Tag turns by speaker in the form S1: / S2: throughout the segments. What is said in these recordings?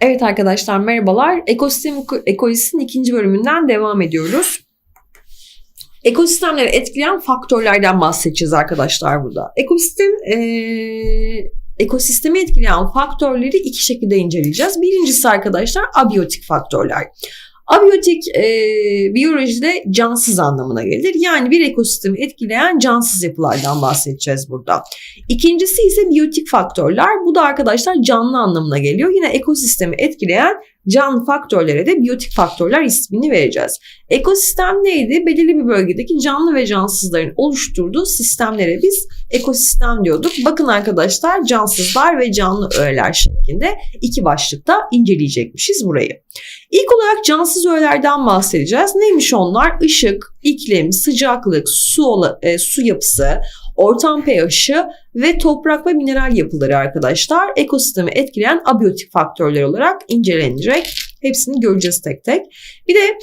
S1: Evet arkadaşlar merhabalar. Ekosistem ekolojisinin ikinci bölümünden devam ediyoruz. Ekosistemleri etkileyen faktörlerden bahsedeceğiz arkadaşlar burada. Ekosistem ee, ekosistemi etkileyen faktörleri iki şekilde inceleyeceğiz. Birincisi arkadaşlar abiyotik faktörler. Abiyotik e, biyolojide cansız anlamına gelir. Yani bir ekosistemi etkileyen cansız yapılardan bahsedeceğiz burada. İkincisi ise biyotik faktörler. Bu da arkadaşlar canlı anlamına geliyor. Yine ekosistemi etkileyen canlı faktörlere de biyotik faktörler ismini vereceğiz. Ekosistem neydi? Belirli bir bölgedeki canlı ve cansızların oluşturduğu sistemlere biz ekosistem diyorduk. Bakın arkadaşlar cansızlar ve canlı öğeler şeklinde iki başlıkta inceleyecekmişiz burayı. İlk olarak cansız öğelerden bahsedeceğiz. Neymiş onlar? Işık, iklim, sıcaklık, su, e, su yapısı, ortam pH'ı ve toprak ve mineral yapıları arkadaşlar ekosistemi etkileyen abiyotik faktörler olarak incelenecek. Hepsini göreceğiz tek tek. Bir de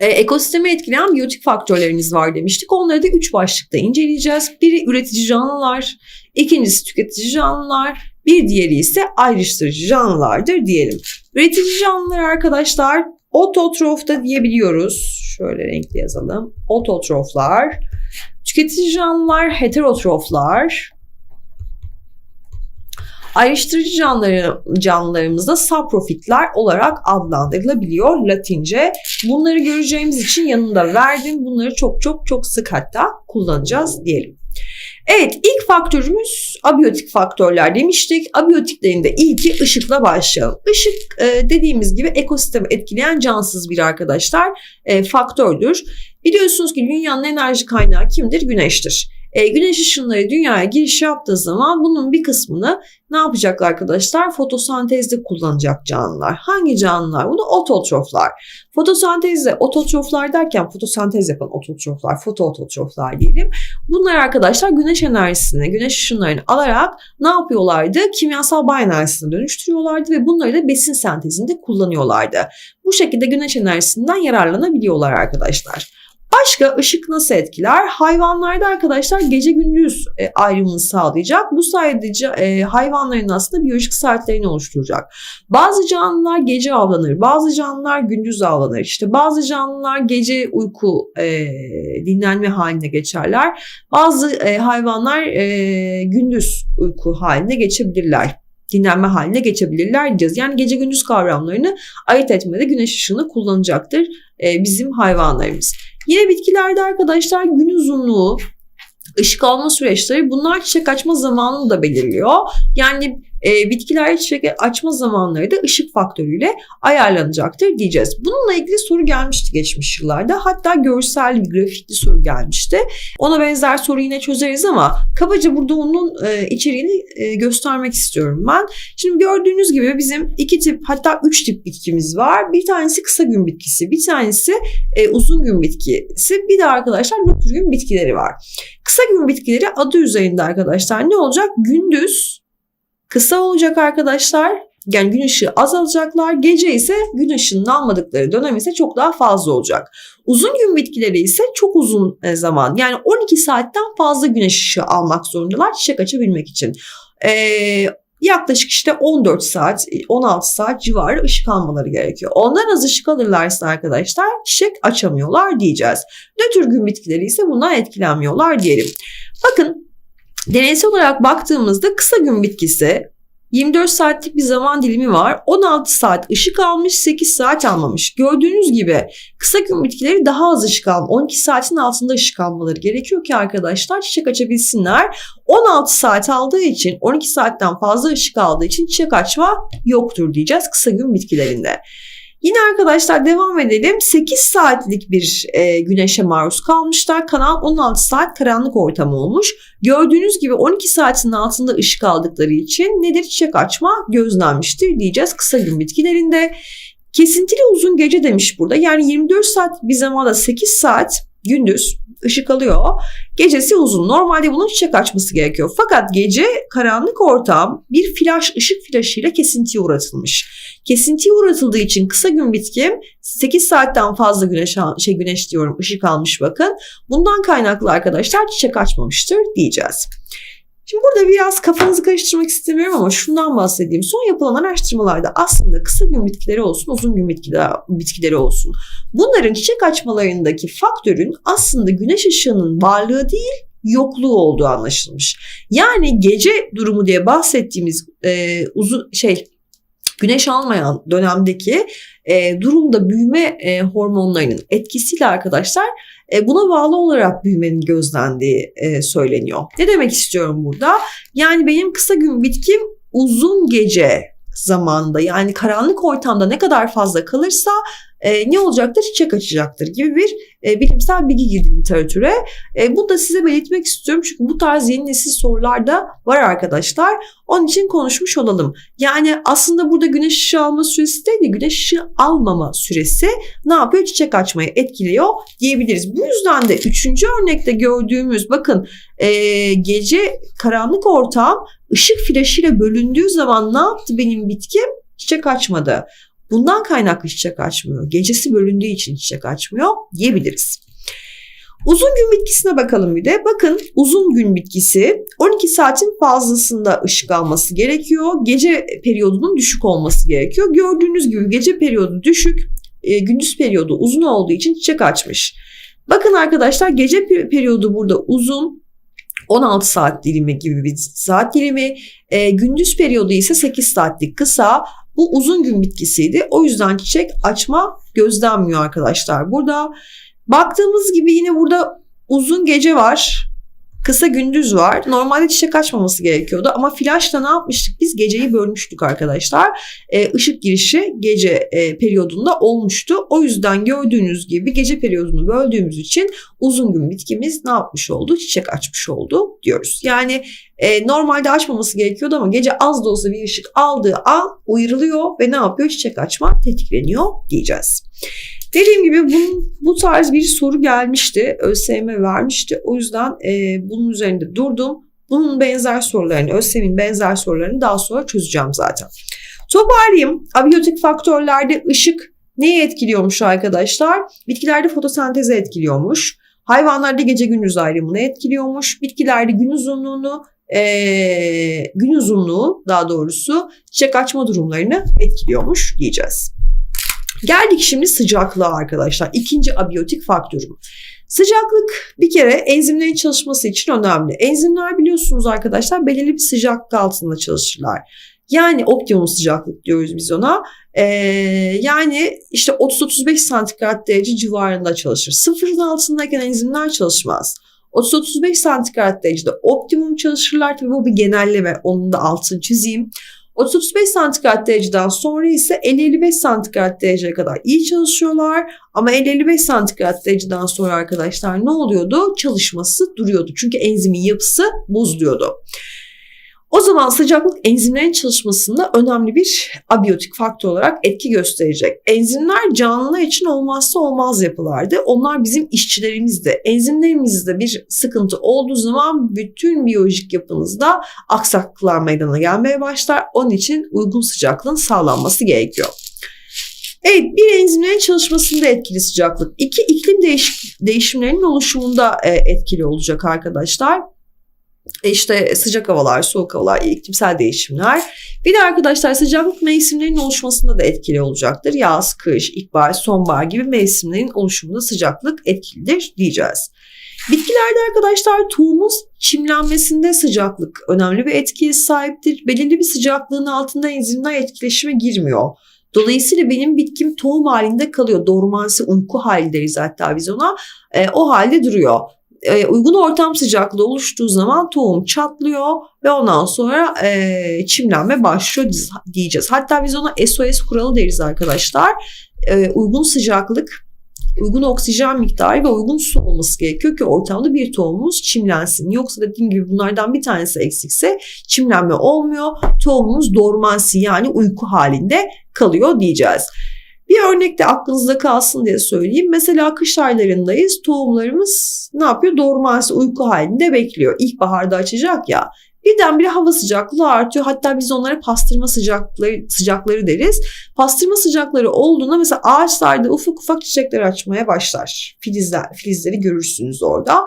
S1: e, ekosistemi etkileyen biyotik faktörlerimiz var demiştik. Onları da üç başlıkta inceleyeceğiz. Biri üretici canlılar, ikincisi tüketici canlılar, bir diğeri ise ayrıştırıcı canlılardır diyelim. Üretici canlılar arkadaşlar ototrofta diyebiliyoruz. Şöyle renkli yazalım. Ototroflar. Tüketici canlılar heterotroflar. Ayrıştırıcı canlıları, canlılarımızda saprofitler olarak adlandırılabiliyor Latince. Bunları göreceğimiz için yanında verdim. Bunları çok çok çok sık hatta kullanacağız diyelim. Evet ilk faktörümüz abiyotik faktörler demiştik. Abiyotiklerin de ilki ışıkla başlayalım. Işık e, dediğimiz gibi ekosistemi etkileyen cansız bir arkadaşlar e, faktördür. Biliyorsunuz ki dünyanın enerji kaynağı kimdir? Güneştir. E, güneş ışınları dünyaya giriş yaptığı zaman bunun bir kısmını ne yapacaklar arkadaşlar? Fotosentezde kullanacak canlılar. Hangi canlılar? Bunu ototroflar. Fotosentezde ototroflar derken fotosentez yapan ototroflar, fotoototroflar diyelim. Bunlar arkadaşlar güneş enerjisini, güneş ışınlarını alarak ne yapıyorlardı? Kimyasal bay enerjisine dönüştürüyorlardı ve bunları da besin sentezinde kullanıyorlardı. Bu şekilde güneş enerjisinden yararlanabiliyorlar arkadaşlar. Başka ışık nasıl etkiler? Hayvanlarda arkadaşlar gece gündüz e, ayrımını sağlayacak. Bu sayede e, hayvanların aslında biyolojik saatlerini oluşturacak. Bazı canlılar gece avlanır, bazı canlılar gündüz avlanır. İşte bazı canlılar gece uyku e, dinlenme haline geçerler. Bazı hayvanlar gündüz uyku haline geçebilirler dinlenme haline geçebilirler diyeceğiz. Yani gece gündüz kavramlarını ayırt etmede güneş ışığını kullanacaktır bizim hayvanlarımız. Yine bitkilerde arkadaşlar gün uzunluğu, ışık alma süreçleri bunlar çiçek açma zamanını da belirliyor. Yani e, bitkiler çiçek açma zamanları da ışık faktörüyle ayarlanacaktır diyeceğiz. Bununla ilgili soru gelmişti geçmiş yıllarda. Hatta görsel bir grafikli soru gelmişti. Ona benzer soru yine çözeriz ama kabaca burada onun e, içeriğini e, göstermek istiyorum ben. Şimdi gördüğünüz gibi bizim iki tip hatta üç tip bitkimiz var. Bir tanesi kısa gün bitkisi, bir tanesi e, uzun gün bitkisi, bir de arkadaşlar nötr gün bitkileri var. Kısa gün bitkileri adı üzerinde arkadaşlar ne olacak? Gündüz kısa olacak arkadaşlar. Yani gün ışığı azalacaklar. Gece ise gün ışığının almadıkları dönem ise çok daha fazla olacak. Uzun gün bitkileri ise çok uzun e, zaman yani 12 saatten fazla güneş ışığı almak zorundalar çiçek açabilmek için. Ee, yaklaşık işte 14 saat, 16 saat civarı ışık almaları gerekiyor. Ondan az ışık alırlarsa arkadaşlar çiçek açamıyorlar diyeceğiz. Nötr gün bitkileri ise bundan etkilenmiyorlar diyelim. Bakın deneysel olarak baktığımızda kısa gün bitkisi 24 saatlik bir zaman dilimi var. 16 saat ışık almış, 8 saat almamış. Gördüğünüz gibi kısa gün bitkileri daha az ışık almış. 12 saatin altında ışık almaları gerekiyor ki arkadaşlar çiçek açabilsinler. 16 saat aldığı için 12 saatten fazla ışık aldığı için çiçek açma yoktur diyeceğiz kısa gün bitkilerinde. Yine arkadaşlar devam edelim. 8 saatlik bir e, güneşe maruz kalmışlar. Kanal 16 saat karanlık ortam olmuş. Gördüğünüz gibi 12 saatin altında ışık aldıkları için nedir çiçek açma gözlenmiştir diyeceğiz kısa gün bitkilerinde. Kesintili uzun gece demiş burada. Yani 24 saat bir zamanda 8 saat gündüz ışık alıyor. Gecesi uzun. Normalde bunun çiçek açması gerekiyor. Fakat gece karanlık ortam bir flash ışık flaşıyla kesintiye uğratılmış. Kesintiye uğratıldığı için kısa gün bitki 8 saatten fazla güneş şey güneş diyorum ışık almış bakın. Bundan kaynaklı arkadaşlar çiçek açmamıştır diyeceğiz. Şimdi burada biraz kafanızı karıştırmak istemiyorum ama şundan bahsedeyim. Son yapılan araştırmalarda aslında kısa gün bitkileri olsun, uzun gün bitkileri olsun. Bunların çiçek açmalarındaki faktörün aslında güneş ışığının varlığı değil, yokluğu olduğu anlaşılmış. Yani gece durumu diye bahsettiğimiz e, uzun şey güneş almayan dönemdeki e, durumda büyüme e, hormonlarının etkisiyle arkadaşlar e, buna bağlı olarak büyümenin gözlendiği e, söyleniyor. Ne demek istiyorum burada? Yani benim kısa gün bitkim uzun gece zamanında yani karanlık ortamda ne kadar fazla kalırsa e, ne olacaktır? Çiçek açacaktır gibi bir e, bilimsel bilgi girdi literatüre. E, bunu da size belirtmek istiyorum çünkü bu tarz yeni nesil sorular da var arkadaşlar. Onun için konuşmuş olalım. Yani aslında burada güneş ışığı alma süresi değil de güneş ışığı almama süresi ne yapıyor? Çiçek açmayı etkiliyor diyebiliriz. Bu yüzden de üçüncü örnekte gördüğümüz bakın e, gece karanlık ortam ışık flaşıyla bölündüğü zaman ne yaptı benim bitkim? Çiçek açmadı. Bundan kaynaklı çiçek açmıyor. Gecesi bölündüğü için çiçek açmıyor diyebiliriz. Uzun gün bitkisine bakalım bir de. Bakın uzun gün bitkisi 12 saatin fazlasında ışık alması gerekiyor. Gece periyodunun düşük olması gerekiyor. Gördüğünüz gibi gece periyodu düşük, e, gündüz periyodu uzun olduğu için çiçek açmış. Bakın arkadaşlar gece periyodu burada uzun, 16 saat dilimi gibi bir saat dilimi. E, gündüz periyodu ise 8 saatlik kısa. Bu uzun gün bitkisiydi. O yüzden çiçek açma gözlenmiyor arkadaşlar. Burada baktığımız gibi yine burada uzun gece var. Kısa gündüz var. Normalde çiçek açmaması gerekiyordu ama flaşla ne yapmıştık? Biz geceyi bölmüştük arkadaşlar. Ee, ışık girişi gece e, periyodunda olmuştu. O yüzden gördüğünüz gibi gece periyodunu böldüğümüz için uzun gün bitkimiz ne yapmış oldu? Çiçek açmış oldu diyoruz. Yani e, normalde açmaması gerekiyordu ama gece az da olsa bir ışık aldığı an uyarılıyor ve ne yapıyor? Çiçek açma tetikleniyor diyeceğiz. Dediğim gibi bu, bu tarz bir soru gelmişti. ÖSYM vermişti. O yüzden e, bunun üzerinde durdum. Bunun benzer sorularını, ÖSYM'in benzer sorularını daha sonra çözeceğim zaten. Toparlayayım. Abiyotik faktörlerde ışık neyi etkiliyormuş arkadaşlar? Bitkilerde fotosentezi etkiliyormuş. Hayvanlarda gece gündüz ayrımını etkiliyormuş. Bitkilerde gün uzunluğunu, e, gün uzunluğu daha doğrusu çiçek açma durumlarını etkiliyormuş diyeceğiz. Geldik şimdi sıcaklığa arkadaşlar. İkinci abiyotik faktörüm. Sıcaklık bir kere enzimlerin çalışması için önemli. Enzimler biliyorsunuz arkadaşlar belirli bir sıcaklık altında çalışırlar. Yani optimum sıcaklık diyoruz biz ona. Ee, yani işte 30-35 santigrat derece civarında çalışır. Sıfırın altındayken enzimler çalışmaz. 30-35 santigrat derecede optimum çalışırlar. Tabii bu bir genelleme. Onun da altını çizeyim. 30-35 santigrat dereceden sonra ise 50-55 santigrat dereceye kadar iyi çalışıyorlar. Ama 50-55 santigrat dereceden sonra arkadaşlar ne oluyordu? Çalışması duruyordu. Çünkü enzimin yapısı bozuluyordu. O zaman sıcaklık enzimlerin çalışmasında önemli bir abiyotik faktör olarak etki gösterecek. Enzimler canlılar için olmazsa olmaz yapılardı. Onlar bizim işçilerimizdi. Enzimlerimizde bir sıkıntı olduğu zaman bütün biyolojik yapınızda aksaklıklar meydana gelmeye başlar. Onun için uygun sıcaklığın sağlanması gerekiyor. Evet bir enzimlerin çalışmasında etkili sıcaklık. İki iklim değiş değişimlerinin oluşumunda e, etkili olacak arkadaşlar. E, işte sıcak havalar, soğuk havalar, iklimsel değişimler. Bir de arkadaşlar sıcaklık mevsimlerinin oluşmasında da etkili olacaktır. Yaz, kış, ilkbahar, sonbahar gibi mevsimlerin oluşumunda sıcaklık etkilidir diyeceğiz. Bitkilerde arkadaşlar tohumun çimlenmesinde sıcaklık önemli bir etkiye sahiptir. Belirli bir sıcaklığın altında enzimler etkileşime girmiyor. Dolayısıyla benim bitkim tohum halinde kalıyor. Dormansi uyku hali deriz hatta biz ona. E, o halde duruyor e, uygun ortam sıcaklığı oluştuğu zaman tohum çatlıyor ve ondan sonra e, çimlenme başlıyor diyeceğiz. Hatta biz ona SOS kuralı deriz arkadaşlar. E, uygun sıcaklık, uygun oksijen miktarı ve uygun su olması gerekiyor ki ortamda bir tohumumuz çimlensin. Yoksa dediğim gibi bunlardan bir tanesi eksikse çimlenme olmuyor. Tohumumuz dormansi yani uyku halinde kalıyor diyeceğiz. Bir örnek de aklınızda kalsın diye söyleyeyim. Mesela kış aylarındayız. Tohumlarımız ne yapıyor? Doğurmansı uyku halinde bekliyor. İlkbaharda açacak ya. Birdenbire hava sıcaklığı artıyor. Hatta biz onlara pastırma sıcakları, sıcakları deriz. Pastırma sıcakları olduğunda mesela ağaçlarda ufak ufak çiçekler açmaya başlar. Filizler, filizleri görürsünüz orada.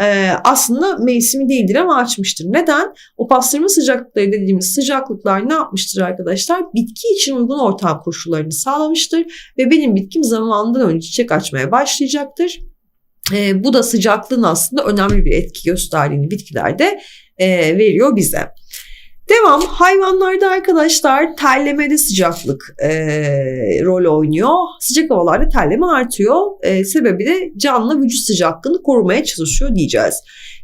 S1: E, aslında mevsimi değildir ama açmıştır. Neden? O pastırma sıcaklıkları dediğimiz sıcaklıklar ne yapmıştır arkadaşlar? Bitki için uygun ortam koşullarını sağlamıştır ve benim bitkim zamanından önce çiçek açmaya başlayacaktır. E, bu da sıcaklığın aslında önemli bir etki gösterdiğini bitkilerde e, veriyor bize. Devam hayvanlarda arkadaşlar terlemede sıcaklık e, rol oynuyor. Sıcak havalarda terleme artıyor. E, sebebi de canlı vücut sıcaklığını korumaya çalışıyor diyeceğiz.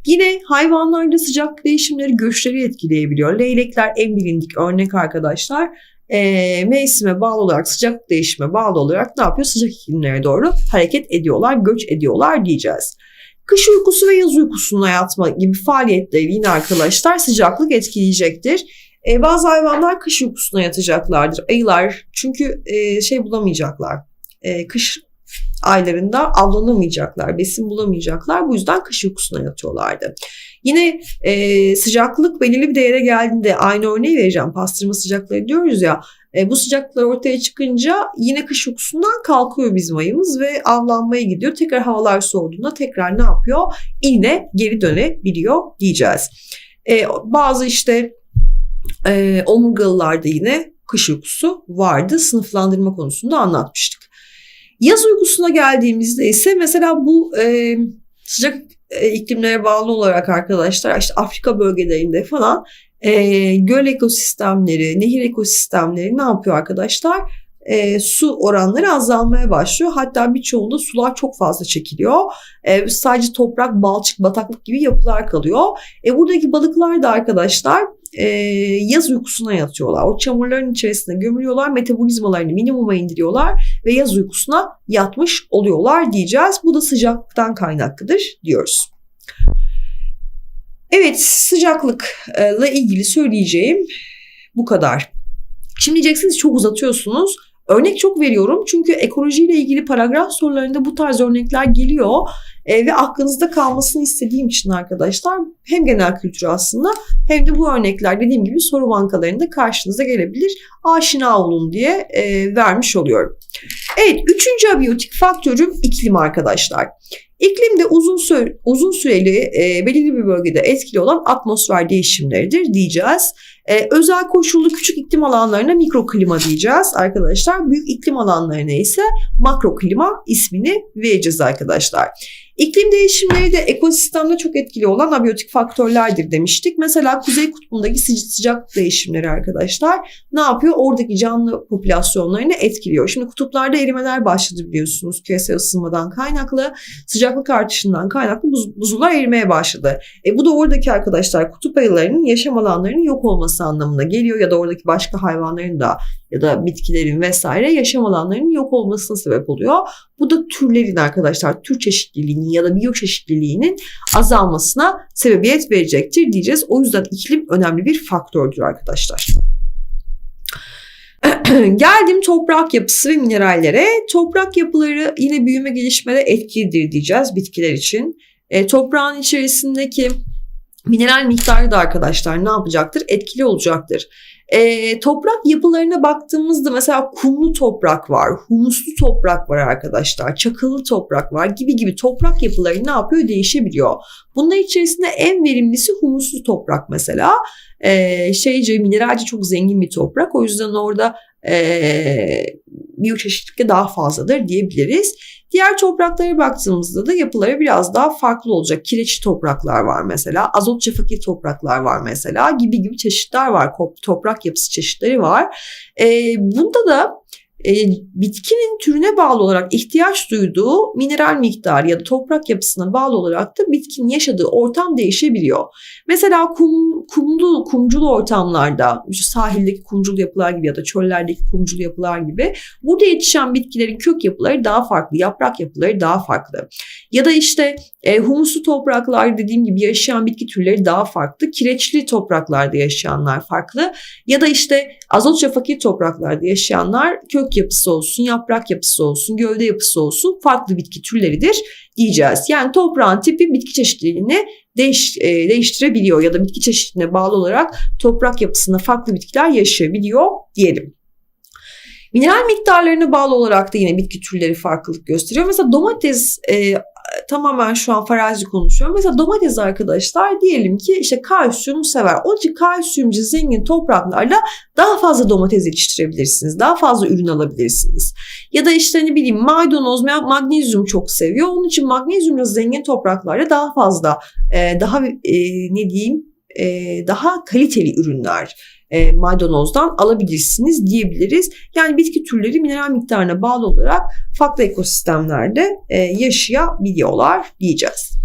S1: Yine hayvanlarda sıcak değişimleri göçleri etkileyebiliyor. Leylekler en bilindik örnek arkadaşlar. E, mevsime bağlı olarak sıcak değişime bağlı olarak ne yapıyor? Sıcak iklimlere doğru hareket ediyorlar, göç ediyorlar diyeceğiz. Kış uykusu ve yaz uykusuna yatma gibi faaliyetleri yine arkadaşlar sıcaklık etkileyecektir. E, bazı hayvanlar kış uykusuna yatacaklardır. Ayılar çünkü e, şey bulamayacaklar. E, kış aylarında avlanamayacaklar, besin bulamayacaklar. Bu yüzden kış uykusuna yatıyorlardı. Yine e, sıcaklık belirli bir değere geldiğinde aynı örneği vereceğim. Pastırma sıcaklığı diyoruz ya. E, bu sıcaklıklar ortaya çıkınca yine kış uykusundan kalkıyor bizim ayımız ve avlanmaya gidiyor. Tekrar havalar soğuduğunda tekrar ne yapıyor? Yine geri dönebiliyor diyeceğiz. E, bazı işte e, omurgalılarda yine kış uykusu vardı. Sınıflandırma konusunda anlatmıştık. Yaz uykusuna geldiğimizde ise mesela bu e, sıcak e, iklimlere bağlı olarak arkadaşlar işte Afrika bölgelerinde falan e, göl ekosistemleri, nehir ekosistemleri ne yapıyor arkadaşlar? E, su oranları azalmaya başlıyor. Hatta birçoğunda sular çok fazla çekiliyor. E, sadece toprak, balçık, bataklık gibi yapılar kalıyor. E, buradaki balıklar da arkadaşlar e, yaz uykusuna yatıyorlar. O çamurların içerisinde gömülüyorlar, metabolizmalarını minimuma indiriyorlar ve yaz uykusuna yatmış oluyorlar diyeceğiz. Bu da sıcaklıktan kaynaklıdır diyoruz. Evet sıcaklıkla ilgili söyleyeceğim bu kadar. Şimdi diyeceksiniz çok uzatıyorsunuz. Örnek çok veriyorum çünkü ekolojiyle ilgili paragraf sorularında bu tarz örnekler geliyor e, ve aklınızda kalmasını istediğim için arkadaşlar hem genel kültür aslında hem de bu örnekler dediğim gibi soru bankalarında karşınıza gelebilir. Aşina olun diye e, vermiş oluyorum. Evet üçüncü abiyotik faktörüm iklim arkadaşlar. İklim de uzun, süre, uzun süreli e, belirli bir bölgede etkili olan atmosfer değişimleridir diyeceğiz. E, özel koşullu küçük iklim alanlarına mikroklima diyeceğiz arkadaşlar. Büyük iklim alanlarına ise makroklima ismini vereceğiz arkadaşlar. İklim değişimleri de ekosistemde çok etkili olan abiyotik faktörlerdir demiştik. Mesela Kuzey Kutbu'ndaki sıcak değişimleri arkadaşlar ne yapıyor? Oradaki canlı popülasyonlarını etkiliyor. Şimdi kutuplarda erimeler başladı biliyorsunuz küresel ısınmadan kaynaklı. Sıcaklık artışından kaynaklı buz, buzullar erimeye başladı. E bu da oradaki arkadaşlar kutup ayılarının yaşam alanlarının yok olması anlamına geliyor ya da oradaki başka hayvanların da ya da bitkilerin vesaire yaşam alanlarının yok olmasına sebep oluyor. Bu da türlerin arkadaşlar tür çeşitliliğinin ya da biyoçeşitliliğinin azalmasına sebebiyet verecektir diyeceğiz. O yüzden iklim önemli bir faktördür arkadaşlar. Geldim toprak yapısı ve minerallere. Toprak yapıları yine büyüme gelişmede etkilidir diyeceğiz bitkiler için. E, toprağın içerisindeki mineral miktarı da arkadaşlar ne yapacaktır? Etkili olacaktır. E, toprak yapılarına baktığımızda mesela kumlu toprak var, humuslu toprak var arkadaşlar, çakıllı toprak var gibi gibi toprak yapıları ne yapıyor? Değişebiliyor. Bunların içerisinde en verimlisi humuslu toprak mesela. E, şeyce mineralci çok zengin bir toprak. O yüzden orada e, biyoçeşitlilik daha fazladır diyebiliriz. Diğer topraklara baktığımızda da yapıları biraz daha farklı olacak. Kireçli topraklar var mesela, azotça fakir topraklar var mesela gibi gibi çeşitler var. Toprak yapısı çeşitleri var. E, bunda da e, bitkinin türüne bağlı olarak ihtiyaç duyduğu mineral miktarı ya da toprak yapısına bağlı olarak da bitkinin yaşadığı ortam değişebiliyor. Mesela kum, kumlu, kumculu ortamlarda, sahildeki kumculu yapılar gibi ya da çöllerdeki kumculu yapılar gibi burada yetişen bitkilerin kök yapıları daha farklı, yaprak yapıları daha farklı. Ya da işte e, humuslu topraklar dediğim gibi yaşayan bitki türleri daha farklı. Kireçli topraklarda yaşayanlar farklı. Ya da işte azotça fakir topraklarda yaşayanlar kök yapısı olsun, yaprak yapısı olsun, gövde yapısı olsun farklı bitki türleridir diyeceğiz. Yani toprağın tipi bitki çeşitliliğini değiş, e, değiştirebiliyor ya da bitki çeşitliliğine bağlı olarak toprak yapısında farklı bitkiler yaşayabiliyor diyelim. Mineral miktarlarına bağlı olarak da yine bitki türleri farklılık gösteriyor. Mesela domates e, tamamen şu an farazi konuşuyorum. Mesela domates arkadaşlar diyelim ki işte kalsiyum sever. O için kalsiyumcu zengin topraklarla daha fazla domates yetiştirebilirsiniz. Daha fazla ürün alabilirsiniz. Ya da işte ne bileyim maydanoz magnezyum çok seviyor. Onun için magnezyumla zengin topraklarda daha fazla e, daha e, ne diyeyim e, daha kaliteli ürünler e, maydanozdan alabilirsiniz diyebiliriz. Yani bitki türleri mineral miktarına bağlı olarak farklı ekosistemlerde e, yaşayabiliyorlar diyeceğiz.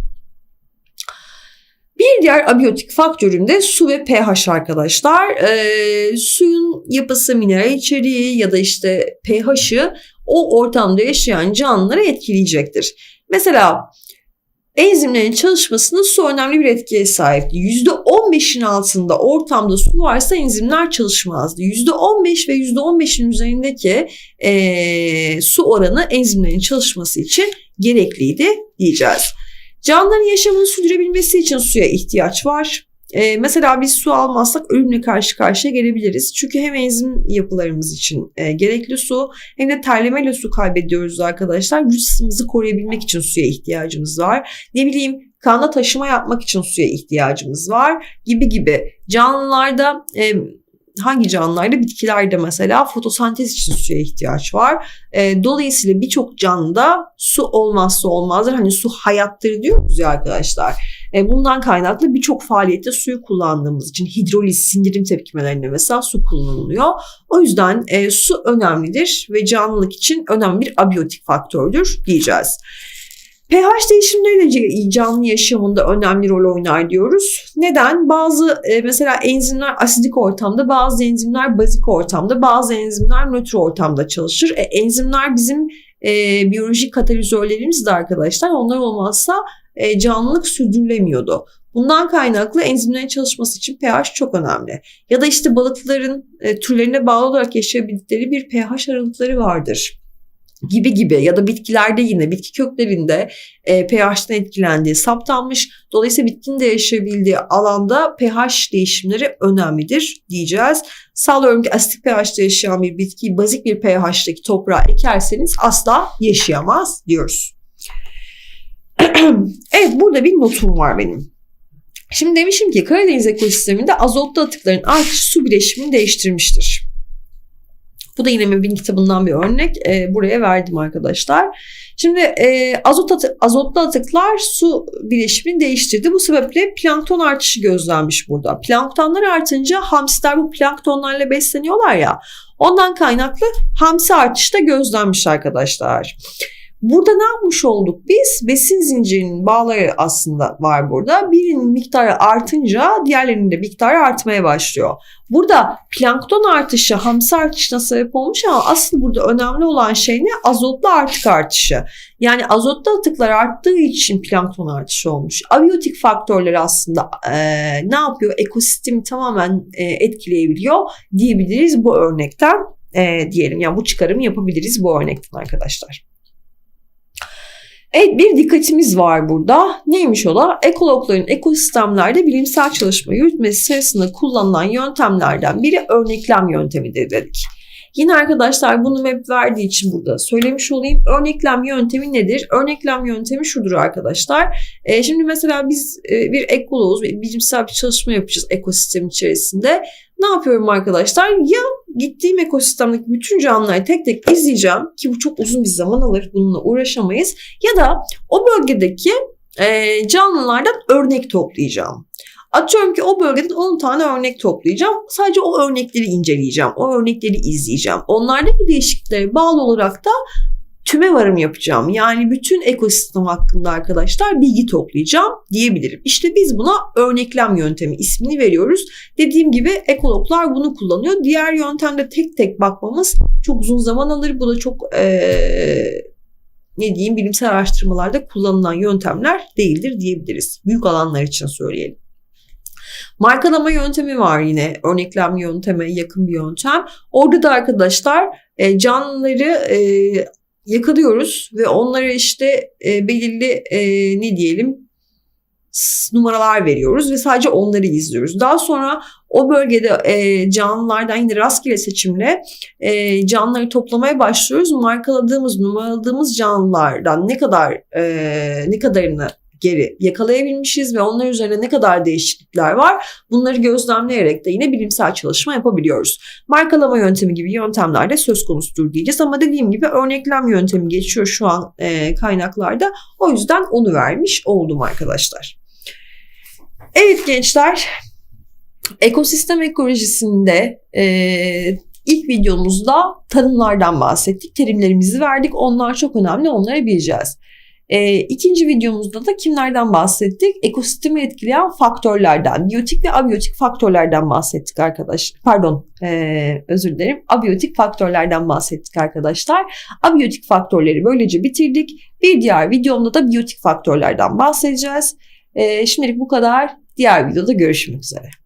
S1: Bir diğer abiyotik faktörüm de su ve pH arkadaşlar. E, suyun yapısı, mineral içeriği ya da işte pH'ı o ortamda yaşayan canlıları etkileyecektir. Mesela enzimlerin çalışmasında su önemli bir etkiye sahipti. %15'in altında ortamda su varsa enzimler çalışmazdı. %15 ve %15'in üzerindeki e, su oranı enzimlerin çalışması için gerekliydi diyeceğiz. Canlıların yaşamını sürdürebilmesi için suya ihtiyaç var. Ee, mesela biz su almazsak ölümle karşı karşıya gelebiliriz. Çünkü hem enzim yapılarımız için e, gerekli su hem de terlemeyle su kaybediyoruz arkadaşlar. Vücut koruyabilmek için suya ihtiyacımız var. Ne bileyim kanda taşıma yapmak için suya ihtiyacımız var gibi gibi. Canlılarda e, hangi canlılarda bitkilerde mesela fotosentez için suya ihtiyaç var. E, dolayısıyla birçok canlıda su olmazsa olmazdır. Hani su hayattır diyoruz ya arkadaşlar. E, bundan kaynaklı birçok faaliyette suyu kullandığımız için hidroliz, sindirim tepkimelerinde mesela su kullanılıyor. O yüzden e, su önemlidir ve canlılık için önemli bir abiyotik faktördür diyeceğiz pH değişimleri de canlı yaşamında önemli rol oynar diyoruz. Neden? Bazı e, mesela enzimler asidik ortamda, bazı enzimler bazik ortamda, bazı enzimler nötr ortamda çalışır. E, enzimler bizim e, biyolojik katalizörlerimiz de arkadaşlar. Onlar olmazsa e, canlılık sürdürülemiyordu. Bundan kaynaklı enzimlerin çalışması için pH çok önemli. Ya da işte balıkların e, türlerine bağlı olarak yaşayabildikleri bir pH aralıkları vardır gibi gibi ya da bitkilerde yine bitki köklerinde e, pH'ten etkilendiği saptanmış. Dolayısıyla bitkinin de yaşayabildiği alanda pH değişimleri önemlidir diyeceğiz. Sağlıyorum ki asitik pH'te yaşayan bir bitkiyi bazik bir pH'teki toprağa ekerseniz asla yaşayamaz diyoruz. evet burada bir notum var benim. Şimdi demişim ki Karadeniz ekosisteminde azotlu atıkların artışı su bileşimini değiştirmiştir. Bu da yine Mebin kitabından bir örnek. E, buraya verdim arkadaşlar. Şimdi e, azot atı, azotlu atıklar su bileşimini değiştirdi. Bu sebeple plankton artışı gözlenmiş burada. Planktonlar artınca hamsiler bu planktonlarla besleniyorlar ya. Ondan kaynaklı hamsi artışı da gözlenmiş arkadaşlar. Burada ne yapmış olduk biz? Besin zincirinin bağları aslında var burada. Birinin miktarı artınca diğerlerinin de miktarı artmaya başlıyor. Burada plankton artışı hamsi artışına sebep olmuş ama asıl burada önemli olan şey ne? Azotlu artık artışı. Yani azotlu atıklar arttığı için plankton artışı olmuş. Abiyotik faktörler aslında e, ne yapıyor? Ekosistemi tamamen e, etkileyebiliyor diyebiliriz bu örnekten e, diyelim. Yani bu çıkarımı yapabiliriz bu örnekten arkadaşlar. Evet bir dikkatimiz var burada. Neymiş o da? Ekologların ekosistemlerde bilimsel çalışma yürütmesi sırasında kullanılan yöntemlerden biri örneklem yöntemidir dedik. Yine arkadaşlar bunu map verdiği için burada söylemiş olayım. Örneklem yöntemi nedir? Örneklem yöntemi şudur arkadaşlar. E, şimdi mesela biz e, bir ekoloğuz, bilimsel bir çalışma yapacağız ekosistem içerisinde. Ne yapıyorum arkadaşlar? Ya gittiğim ekosistemdeki bütün canlıları tek tek izleyeceğim ki bu çok uzun bir zaman alır. Bununla uğraşamayız. Ya da o bölgedeki e, canlılardan örnek toplayacağım. Atıyorum ki o bölgeden 10 tane örnek toplayacağım. Sadece o örnekleri inceleyeceğim. O örnekleri izleyeceğim. Onlardaki değişikliklere bağlı olarak da tüme varım yapacağım. Yani bütün ekosistem hakkında arkadaşlar bilgi toplayacağım diyebilirim. İşte biz buna örneklem yöntemi ismini veriyoruz. Dediğim gibi ekologlar bunu kullanıyor. Diğer yöntemde tek tek bakmamız çok uzun zaman alır. Bu da çok ee, ne diyeyim bilimsel araştırmalarda kullanılan yöntemler değildir diyebiliriz. Büyük alanlar için söyleyelim. Markalama yöntemi var yine örneklem yönteme yakın bir yöntem. Orada da arkadaşlar canlıları yakalıyoruz ve onlara işte e, belirli e, ne diyelim numaralar veriyoruz ve sadece onları izliyoruz. Daha sonra o bölgede e, canlılardan yine rastgele seçimle e, canlıları toplamaya başlıyoruz. Markaladığımız, numaraladığımız canlılardan ne kadar e, ne kadarını geri yakalayabilmişiz ve onlar üzerine ne kadar değişiklikler var bunları gözlemleyerek de yine bilimsel çalışma yapabiliyoruz. Markalama yöntemi gibi yöntemler de söz konusudur diyeceğiz ama dediğim gibi örneklem yöntemi geçiyor şu an e, kaynaklarda o yüzden onu vermiş oldum arkadaşlar. Evet gençler ekosistem ekolojisinde e, ilk videomuzda tanımlardan bahsettik. Terimlerimizi verdik. Onlar çok önemli. Onları bileceğiz. E, ikinci videomuzda da kimlerden bahsettik? Ekosistemi etkileyen faktörlerden, biyotik ve abiyotik faktörlerden bahsettik arkadaşlar. Pardon, e, özür dilerim. Abiyotik faktörlerden bahsettik arkadaşlar. Abiyotik faktörleri böylece bitirdik. Bir diğer videomda da biyotik faktörlerden bahsedeceğiz. E, şimdilik bu kadar. Diğer videoda görüşmek üzere.